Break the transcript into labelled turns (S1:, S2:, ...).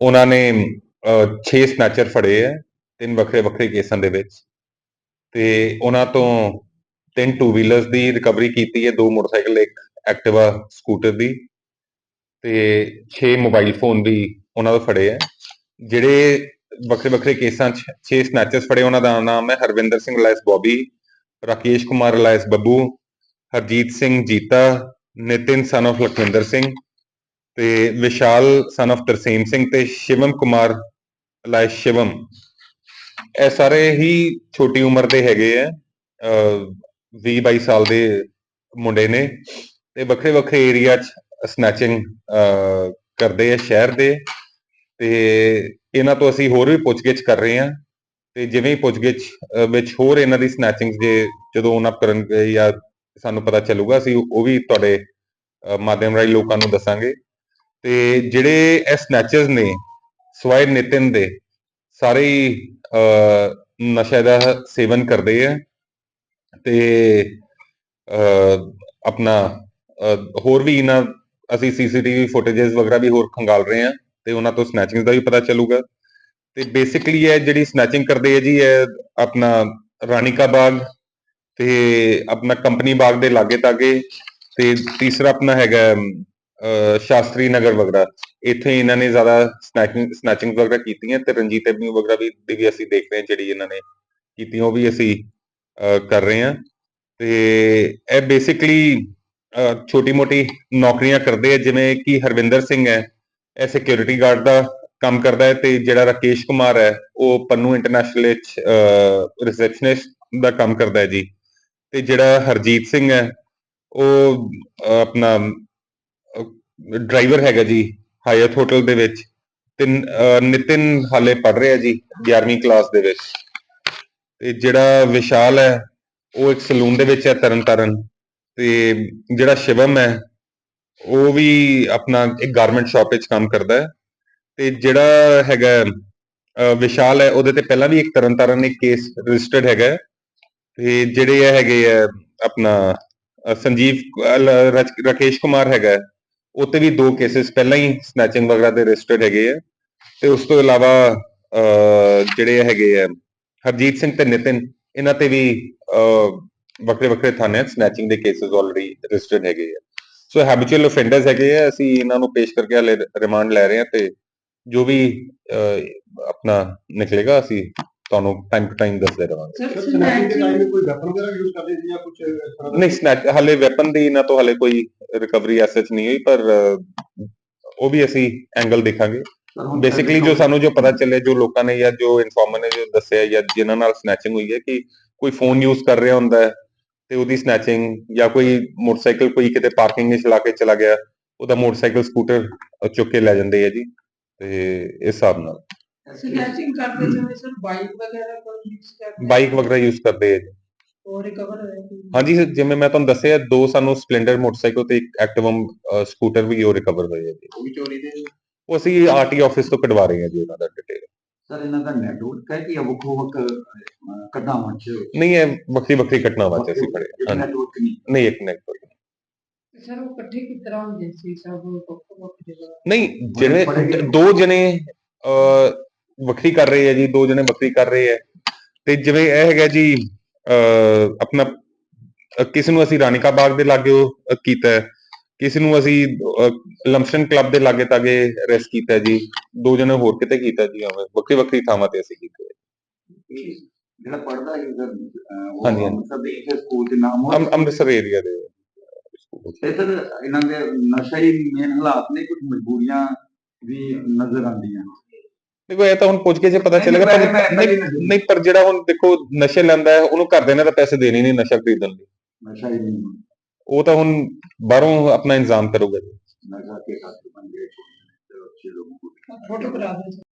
S1: ਉਹਨਾਂ ਨੇ 6 ਸਨੈਚਰ ਫੜੇ ਹੈ ਤਿੰਨ ਵੱਖਰੇ ਵੱਖਰੇ ਕੇਸਾਂ ਦੇ ਵਿੱਚ। ਤੇ ਉਹਨਾਂ ਤੋਂ ਤਿੰਨ ਟੂ ਵੀਲਰਸ ਦੀ ਰਿਕਵਰੀ ਕੀਤੀ ਹੈ, ਦੋ ਮੋਟਰਸਾਈਕਲ, ਇੱਕ ਐਕਟਿਵਾ ਸਕੂਟਰ ਦੀ ਤੇ 6 ਮੋਬਾਈਲ ਫੋਨ ਵੀ ਉਹਨਾਂ ਤੋਂ ਫੜੇ ਹੈ ਜਿਹੜੇ ਵੱਖਰੇ ਵੱਖਰੇ ਕੇਸਾਂ 'ਚ 6 ਸਨੈਚਰਸ ਫੜੇ, ਉਹਨਾਂ ਦਾ ਨਾਮ ਹੈ Harvinder Singh alias Bobby, Rakesh Kumar alias Babbu, Harjit Singh Jeeta, Nitin son of Lakhwinder Singh ਤੇ ਵਿਸ਼ਾਲ ਸਨ of ਤਰਸੇਮ ਸਿੰਘ ਤੇ ਸ਼ਿਵਮ ਕੁਮਾਰ ਲਾਇਸ ਸ਼ਿਵਮ। ਇਹ ਸਾਰੇ ਹੀ ਛੋਟੀ ਉਮਰ ਦੇ ਹੈਗੇ ਆ 20 22 ਸਾਲ ਦੇ ਮੁੰਡੇ ਨੇ ਤੇ ਵੱਖਰੇ ਵੱਖਰੇ ਏਰੀਆ 'ਚ ਸਨੈਚਿੰਗ ਕਰਦੇ ਆ ਸ਼ਹਿਰ ਦੇ ਤੇ ਇਹਨਾਂ ਤੋਂ ਅਸੀਂ ਹੋਰ ਵੀ ਪੁੱਛਗਿੱਛ ਕਰ ਰਹੇ ਹਾਂ ਤੇ ਜਿਵੇਂ ਹੀ ਪੁੱਛਗਿੱਛ ਵਿੱਚ ਹੋਰ ਇਹਨਾਂ ਦੀ ਸਨੈਚਿੰਗ ਜੇ ਜਦੋਂ ਉਹਨਾਂ ਕਰਨਗੇ ਜਾਂ ਸਾਨੂੰ ਪਤਾ ਚੱਲੂਗਾ ਅਸੀਂ ਉਹ ਵੀ ਤੁਹਾਡੇ ਮਾਧਿਅਮ ਰਾਹੀਂ ਲੋਕਾਂ ਨੂੰ ਦੱਸਾਂਗੇ। ਤੇ ਜਿਹੜੇ ਇਹ ਸਨੈਚਰਸ ਨੇ ਸਵਾਏ ਨਿਤਿਨ ਦੇ ਸਾਰੇ ਹੀ ਅਹ, ਨਸ਼ੇ ਦਾ ਸੇਵਨ ਕਰਦੇ ਆ ਤੇ ਅਹ, ਆਪਣਾ ਹੋਰ ਵੀ ਇਹਨਾਂ ਅਸੀਂ ਸੀਸੀਟੀਵੀ ਫੁਟੇजेस ਵਗੈਰਾ ਵੀ ਹੋਰ ਖੰਗਾਲ ਰਹੇ ਆ ਤੇ ਉਹਨਾਂ ਤੋਂ ਸਨੈਚਿੰਗ ਦਾ ਵੀ ਪਤਾ ਚੱਲੂਗਾ। ਤੇ ਬੇਸਿਕਲੀ ਇਹ ਜਿਹੜੀ ਸਨੈਚਿੰਗ ਕਰਦੇ ਆ ਜੀ ਇਹ ਆਪਣਾ ਰਾਣੀਕਾ ਬਾਗ ਤੇ ਆਪਣਾ ਕੰਪਨੀ ਬਾਗ ਦੇ ਲਾਗੇ ਤਾਗੇ ਤੇ ਤੀਸਰਾ ਆਪਣਾ ਹੈਗਾ ਸ਼ਾਸਤਰੀ ਨਗਰ ਵਗੈਰਾ, ਇੱਥੇ ਇਹਨਾਂ ਨੇ ਜ਼ਿਆਦਾ ਸਨੈਚਿੰਗ ਸਨੈਚਿੰਗ ਵਗੈਰਾ ਕੀਤੀਆਂ ਤੇ ਰਣਜੀਤ ਐਵਨਿਊ ਵਗੈਰਾ ਵੀ ਵੀ ਅਸੀਂ ਦੇਖ ਰਹੇ ਹਾਂ ਜਿਹੜੀ ਇਹਨਾਂ ਨੇ ਕੀਤੀਆਂ ਉਹ ਵੀ ਅਸੀਂ ਕਰ ਰਹੇ ਹਾਂ। ਤੇ ਇਹ ਬੇਸਿਕਲੀ ਛੋਟੀ ਮੋਟੀ ਨੌਕਰੀਆਂ ਕਰਦੇ ਆ, ਜਿਵੇਂ ਕਿ ਹਰਵਿੰਦਰ ਸਿੰਘ ਹੈ, ਇਹ ਸਿਕਿਉਰਿਟੀ ਗਾਰਡ ਦਾ ਕੰਮ ਕਰਦਾ ਹੈ ਤੇ ਜਿਹੜਾ ਰਾਕੇਸ਼ ਕੁਮਾਰ ਹੈ, ਉਹ ਪੰਨੂ ਇੰਟਰਨੈਸ਼ਨਲ ਵਿੱਚ ਰਿਸੈਪਸ਼ਨਿਸਟ ਦਾ ਕੰਮ ਕਰਦਾ ਹੈ ਜੀ। ਤੇ ਜਿਹੜਾ ਹਰਜੀਤ ਸਿੰਘ ਹੈ, ਉਹ ਆਪਣਾ ਡਰਾਈਵਰ ਹੈਗਾ ਜੀ ਹਾਇਤ ਹੋਟਲ ਦੇ ਵਿੱਚ। ਤੇ ਨਿਤਿਨ ਹਾਲੇ ਪੜ ਰਿਹਾ ਜੀ 11ਵੀਂ ਕਲਾਸ ਦੇ ਵਿੱਚ। ਤੇ ਜਿਹੜਾ ਵਿਸ਼ਾਲ ਹੈ ਉਹ ਇੱਕ ਸਲੂਨ ਦੇ ਵਿੱਚ ਹੈ ਤਰਨਤਾਰਨ। ਤੇ ਜਿਹੜਾ ਸ਼ਿਵਮ ਹੈ ਉਹ ਵੀ ਆਪਣਾ ਇੱਕ ਗਾਰਮੈਂਟ ਸ਼ਾਪ ਵਿੱਚ ਕੰਮ ਕਰਦਾ ਹੈ। ਤੇ ਜਿਹੜਾ ਹੈਗਾ ਵਿਸ਼ਾਲ ਹੈ ਉਹਦੇ ਤੇ ਪਹਿਲਾਂ ਵੀ ਇੱਕ ਤਰਨਤਾਰਨ ਇੱਕ ਕੇਸ ਰਜਿਸਟਰਡ ਹੈਗਾ ਤੇ ਜਿਹੜੇ ਇਹ ਹੈਗੇ ਆ ਆਪਣਾ ਸੰਜੀਵ ਅਹ, ਰਾਕੇਸ਼ ਕੁਮਾਰ ਹੈਗਾ ਹੈ, ਵੀ ਦੋ ਕੇਸਿਸ ਪਹਿਲਾਂ ਹੀ ਸਨੈਚਿੰਗ ਵਗੈਰਾ ਦੇ ਰਜਿਸਟਰਡ ਹੈਗੇ ਆ। ਤੇ ਉਸ ਤੋਂ ਇਲਾਵਾ ਜਿਹੜੇ ਹੈਗੇ ਆ ਹਰਜੀਤ ਸਿੰਘ ਤੇ ਨਿਤਿਨ ਇਹਨਾਂ ਤੇ ਵੀ ਵੱਖਰੇ ਵੱਖਰੇ ਥਾਣਿਆਂ ਸਨੈਚਿੰਗ ਦੇ ਕੇਸਿਸ ਆਲਰੇਡੀ ਰਜਿਸਟਰਡ ਹੈਗੇ ਆ। ਸੋ ਹੈਬਿਚੁਅਲ ਆਫੈਂਡਰਸ ਹੈਗੇ ਆ ਅਸੀਂ ਇਹਨਾਂ ਨੂੰ ਪੇਸ਼ ਕਰਕੇ ਰਿਮਾਂਡ ਲੈ ਰਹੇ ਹਾਂ ਤੇ ਜੋ ਵੀ ਆਪਣਾ ਨਿਕਲੇਗਾ ਅਸੀਂ ਤੁਹਾਨੂੰ ਟਾਈਮ ਟੂ ਟਾਈਮ ਦੱਸਦੇ ਰਵਾਂਗੇ।
S2: ਸਰ
S3: ਸਰ ਸਨੈਚਿੰਗ ਦੇ
S2: ਸਨੈਚਿੰਗ
S3: ਟਾਈਮ ਕੋਈ ਵੈਪਨ ਵਗੈਰਾ ਯੂਜ਼ ਕਰਦੇ ਸੀ ਜਾਂ ਕੁਝ ਇਸ ਤਰ੍ਹਾਂ ਦਾ?
S1: ਨਹੀਂ ਸਨੈਚ ਹਲੇ ਵੈਪਨ ਦੀ ਇਹਨਾਂ ਤੋਂ ਹਲੇ ਕੋਈ ਰਿਕਵਰੀ ਐਸਚ ਨਹੀਂ ਹੋਈ ਪਰ ਉਹ ਵੀ ਅਸੀਂ ਐਂਗਲ ਦੇਖਾਂਗੇ। ਬੇਸਿਕਲੀ ਜੋ ਸਾਨੂੰ ਜੋ ਪਤਾ ਚੱਲਿਆ ਜੋ ਲੋਕਾਂ ਨੇ ਜਾਂ ਜੋ ਇਨਫੋਰਮਰ ਨੇ ਜੋ ਦੱਸਿਆ ਜਾਂ ਜਿਨ੍ਹਾਂ ਨਾਲ ਸਨੈਚਿੰਗ ਹੋਈ ਹੈ ਕਿ ਕੋਈ ਫੋਨ ਯੂਜ਼ ਕਰ ਰਿਹਾ ਹੁੰਦਾ ਹੈ ਤੇ ਉਹਦੀ ਸਨੈਚਿੰਗ ਜਾਂ ਕੋਈ ਮੋਟਰਸਾਈਕਲ ਕੋਈ ਕਿਤੇ ਪਾਰਕਿੰਗ ਵਿੱਚ ਲਾ ਕੇ ਚਲਾ ਗਿਆ ਉਹਦਾ ਮੋਟਰਸਾਈਕਲ ਸਕੂਟਰ ਚੁੱਕ ਕੇ ਲੈ ਜਾਂਦੇ ਆ ਜੀ ਤੇ ਇਸ ਹਿਸਾਬ ਨਾਲ।
S2: ਸਨੈਚਿੰਗ ਕਰਦੇ ਸਮੇਂ ਸਰ ਬਾਈਕ ਵਗੈਰਾ ਕੋਈ ਯੂਜ਼ ਕਰਦੇ
S1: ਬਾਈਕ ਵਗੈਰਾ ਯੂਜ਼ ਕਰਦੇ ਆ ਜੀ।
S2: ਉਹ ਰਿਕਵਰ ਹੋਇਆ?
S1: ਹਾਂਜੀ sir, ਜਿਵੇਂ ਮੈਂ ਤੁਹਾਨੂੰ ਦੱਸਿਆ ਦੋ ਸਾਨੂੰ ਸਪਲੈਂਡਰ ਮੋਟਰਸਾਈਕਲ ਤੇ ਇੱਕ ਐਕਟਿਵਮ ਸਕੂਟਰ ਵੀ ਉਹ ਰਿਕਵਰ ਹੋਏ ਆ ਜੀ।
S3: ਉਹ ਵੀ ਚੋਰੀ ਦੇ?
S1: ਉਹ ਅਸੀਂ ਆਰਟੀ ਆਫਿਸ ਤੋਂ ਕਢਵਾ ਰਹੇ ਹਾਂ ਜੀ ਉਹਨਾਂ ਦਾ ਡਿਟੇਲ
S4: ਸਰ ਇਹਨਾਂ ਦਾ ਨੈਟਵਰਕ ਹੈ ਕਿ ਵੱਖੋ ਵੱਖ ਕਢਾਵਾਂ ਚ?
S1: ਨਹੀਂ ਇਹ ਵੱਖਰੀ ਵੱਖਰੀ ਘਟਨਾਵਾਂ ਚ ਅਸੀਂ ਪੜ੍ਹੇ ਹਾਂਜੀ।
S4: ਨੈਟਵਰਕ ਨਹੀਂ।
S1: ਨਹੀਂ ਇੱਕ ਨੈਟਵਰਕ
S2: ਤੇ ਸਰ ਉਹ ਇਕੱਠੇ ਕਿਸ ਤਰ੍ਹਾਂ ਹੁੰਦੇ ਸੀ? ਸਭ ਵੱਖ ਵੱਖ ਜਗ੍ਹਾ?
S1: ਨਹੀਂ ਜਿਹੜੇ ਦੋ ਜਣੇ ਅਹ, ਵੱਖਰੀ ਕਰ ਰਹੇ ਆ ਜੀ ਦੋ ਜਣੇ ਵੱਖਰੀ ਕਰ ਰਹੇ ਆ। ਤੇ ਜਿਵੇਂ ਇਹ ਹੈਗਾ ਜੀ ਆਪਣਾ ਕਿਸੇ ਨੂੰ ਅਸੀਂ ਰਾਣੀਕਾ ਬਾਗ ਦੇ ਲਾਗੇ ਉਹ ਕੀਤਾ ਹੈ। ਕਿਸੇ ਨੂੰ ਅਸੀਂ ਲੰਪਸ਼ਨ ਕਲੱਬ ਦੇ ਲਾਗੇ ਤਾਗੇ ਅਰੈਸਟ ਕੀਤਾ ਜੀ। ਦੋ ਜਣੇ ਹੋਰ ਕਿਤੇ ਕੀਤਾ ਜੀ ਐਵੇਂ ਵੱਖਰੀ ਵੱਖਰੀ ਥਾਵਾਂ ਤੇ ਅਸੀਂ ਕੀਤੇ।
S4: ਜਿਹੜਾ ਪੜਦਾ ਹੈ ਉਹ ਦੇ ਇੱਥੇ ਸਕੂਲ ਦੇ ਨਾਮ
S1: ਅੰਮ੍ਰਿਤਸਰ ਏਰੀਆ ਦੇ
S4: ਤੇ ਸਰ ਇਹਨਾਂ ਦੇ ਨਸ਼ਾ ਹੀ ਮੇਨ ਹਾਲਾਤ ਨੇ ਕੁਝ ਮਜਬੂਰੀਆਂ ਵੀ ਨਜ਼ਰ ਆਉਂਦੀਆਂ।
S1: ਦੇਖੋ ਇਹ ਤਾਂ ਹੁਣ ਪੁੱਛ ਕੇ ਜੇ ਪਤਾ
S4: ਨਹੀਂ,
S1: ਚੱਲੇਗਾ
S4: ਨਹੀਂ,
S1: ਪਰ ਨਹੀਂ ਜਿਹੜਾ ਹੁਣ ਦੇਖੋ ਨਸ਼ੇ ਲੈਂਦਾ ਹੈ ਉਹਨੂੰ ਘਰਦਿਆਂ ਨੇ ਤਾਂ ਪੈਸੇ ਦੇਣੇ ਨਹੀਂ ਨਸ਼ਾ ਖਰੀਦਣ ਲਈ।
S4: ਨਸ਼ਾ ਹੀ ਨਹੀਂ।
S1: ਉਹ ਤਾਂ ਹੁਣ ਬਾਹਰੋਂ ਆਪਣਾ ਇੰਤਜ਼ਾਮ ਕਰੂਗਾ ਜੀ।
S4: ਨਸ਼ਾ ਕੇ ਬਣ ਗਏ ਛੋਟੇ ਲੋਗੋं